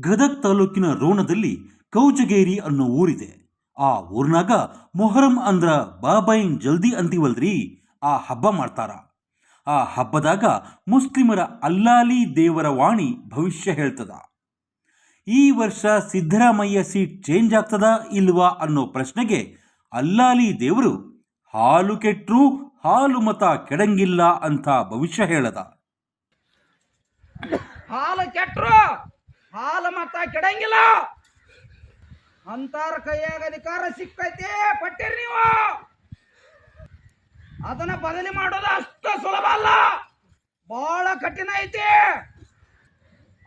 ಗದಗ್ ತಾಲೂಕಿನ ರೋಣದಲ್ಲಿ ಕೌಜಗೇರಿ ಅನ್ನೋ ಊರಿದೆ. ಆ ಊರ್ನಾಗ ಮೊಹರಂ ಅಂದ್ರ ಬಾಬೈನ್ ಜಲ್ದಿ ಅಂತೀವಲ್ರಿ ಆ ಹಬ್ಬ ಮಾಡ್ತಾರ. ಆ ಹಬ್ಬದಾಗ ಮುಸ್ಲಿಮರ ಅಲ್ಲಾಲಿ ದೇವರ ವಾಣಿ ಭವಿಷ್ಯ ಹೇಳ್ತದ. ಈ ವರ್ಷ ಸಿದ್ದರಾಮಯ್ಯ ಸೀಟ್ ಚೇಂಜ್ ಆಗ್ತದ ಇಲ್ವಾ ಅನ್ನೋ ಪ್ರಶ್ನೆಗೆ ಅಲ್ಲಾಲಿ ದೇವರು ಹಾಲು ಕೆಟ್ಟರೂ ಹಾಲು ಮತ ಕೆಡಂಗಿಲ್ಲ ಅಂತ ಭವಿಷ್ಯ ಹೇಳದ. ಹಾಲು ಕೆಟ್ರು ಹಾಲು ಮತ್ತ ಕೆಡಂಗಿಲ್ಲ. ಅಂತಾರ ಕೈಯಾಗ ಅಧಿಕಾರ ಸಿಕ್ಕೈತಿ, ಪಟ್ಟಿರಿ ನೀವು. ಅದನ್ನ ಬದಲಿ ಮಾಡೋದು ಅಷ್ಟು ಸುಲಭ ಅಲ್ಲ. ಬಹಳ ಕಠಿಣ ಐತಿ.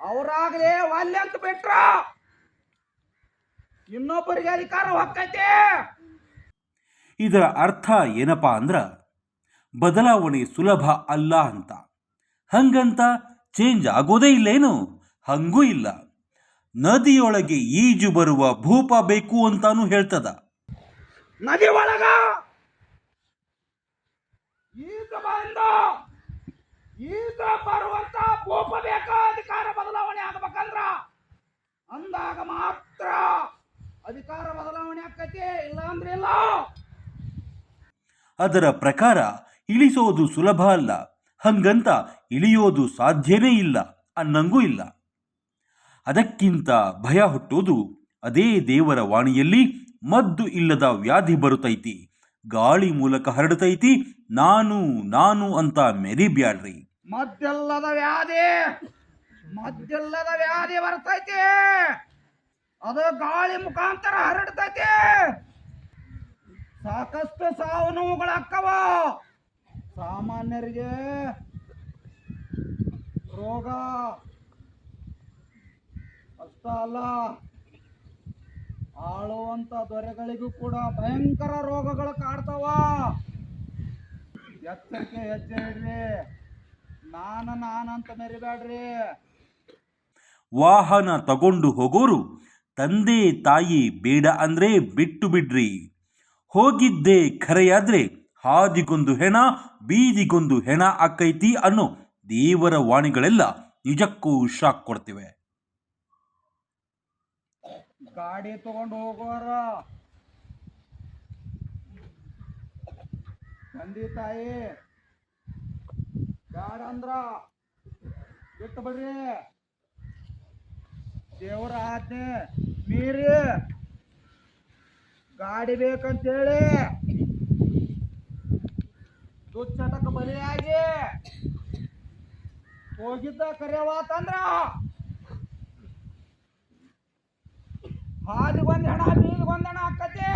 ಅವರಾಗಲೇ ವಾಲ್ಯ ಅಂತ ಬಿಟ್ರ ಇನ್ನೊಬ್ಬರಿಗೆ ಅಧಿಕಾರ ಹೊಕ್ಕೈತಿ. ಇದರ ಅರ್ಥ ಏನಪ್ಪಾ ಅಂದ್ರ ಬದಲಾವಣೆ ಸುಲಭ ಅಲ್ಲ ಅಂತ. ಹಂಗಂತ ಚೇಂಜ್ ಆಗೋದೇ ಇಲ್ಲೇನು? ಹಂಗೂ ಇಲ್ಲ. ನದಿಯೊಳಗೆ ಈಜು ಬರುವ ಭೂಪ ಬೇಕು ಅಂತಾನು ಹೇಳ್ತದ. ನದಿ ಒಳಗ ಈಜು ಬಂದ ಈಜು ಬರುವಂತ ಭೂಪ ಬೇಕ ಅಧಿಕಾರ ಬದಲಾವಣೆ ಆಗಬೇಕಂದ್ರ? ಅಂದಾಗ ಮಾತ್ರ ಅಧಿಕಾರ ಬದಲಾವಣೆ ಆಕತಿ ಇಲ್ಲ ಅಂದ್ರೆ ಇಲ್ಲ. ಅದರ ಪ್ರಕಾರ ಇಳಿಸೋದು ಸುಲಭ ಅಲ್ಲ. ಹಂಗಂತ ಇಳಿಯೋದು ಸಾಧ್ಯನೇ ಇಲ್ಲ ಅನ್ನಂಗೂ ಇಲ್ಲ. ಅದಕ್ಕಿಂತ ಭಯ ಹುಟ್ಟೋದು ಅದೇ ದೇವರ ವಾಣಿಯಲ್ಲಿ ಮದ್ದು ಇಲ್ಲದ ವ್ಯಾಧಿ ಬರುತ್ತೈತಿ ಗಾಳಿ ಮೂಲಕ ಹರಡತೈತಿ, ನಾನು ನಾನು ಅಂತ ಮೆರಿಬ್ಯಾಡ್ರಿ ಮದ್ದೆಲ್ಲದ ವ್ಯಾಧಿ ಮದ್ದೆಲ್ಲದ ವ್ಯಾಧಿ ಬರ್ತೈತಿ. ಅದು ಗಾಳಿ ಮುಖಾಂತರ ಹರಡ್ತೈತಿ. ಸಾಕಷ್ಟು ಸಾವು ನೋವುಗಳಾಕ್ಕವ ಸಾಮಾನ್ಯರಿಗೆ ರೋಗ ಅಷ್ಟ ಅಲ್ಲ ಆಳುವಂತ ದೊರೆಗಳಿಗೂ ಕೂಡ ಭಯಂಕರ ರೋಗಗಳು ಕಾಡ್ತಾವ. ಎಚ್ಚರಿಕೆ ಹೆಜ್ಜೆ ಇಡ್ರಿ. ನಾನ ನಾನಂತ ಮೆರಿಬೇಡ್ರಿ ವಾಹನ ತಗೊಂಡು ಹೋಗೋರು ತಂದೆ ತಾಯಿ ಬೇಡ ಅಂದ್ರೆ ಬಿಟ್ಟು ಬಿಡ್ರಿ. ಹೋಗಿದ್ದೆ ಖರೆಯಾದ್ರೆ ಹಾದಿಗೊಂದು ಹೆಣ, ಬೀದಿಗೊಂದು ಹೆಣ ಆಕೈತಿ ಅನ್ನೋ ದೇವರ ವಾಣಿಗಳೆಲ್ಲ ನಿಜಕ್ಕೂ ಶಾಕ್ ಕೊಡ್ತಿವೆ. ಗಾಡಿ ತಗೊಂಡು ಹೋಗೋರ. ತಂದೆ ತಾಯಿ ಬ್ಯಾಡ ಅಂದ್ರ ಬಿಟ್ಟು ಬರ್ರಿ ದೇವರ ಆಜ್ಞೆ ಮೀರಿ ಗಾಡಿ ಬೇಕಂತೇಳಿ ದುಚ್ಚಟಕ್ಕೆ ಬಲಿಯಾಗಿ ಹೋಗಿದ್ದ ಕರೆಯವಾತಂದ್ರ ಹಾದಿಗೊಂದು ಹಣ ಒಂದು ಹಣ ಆಕತೆ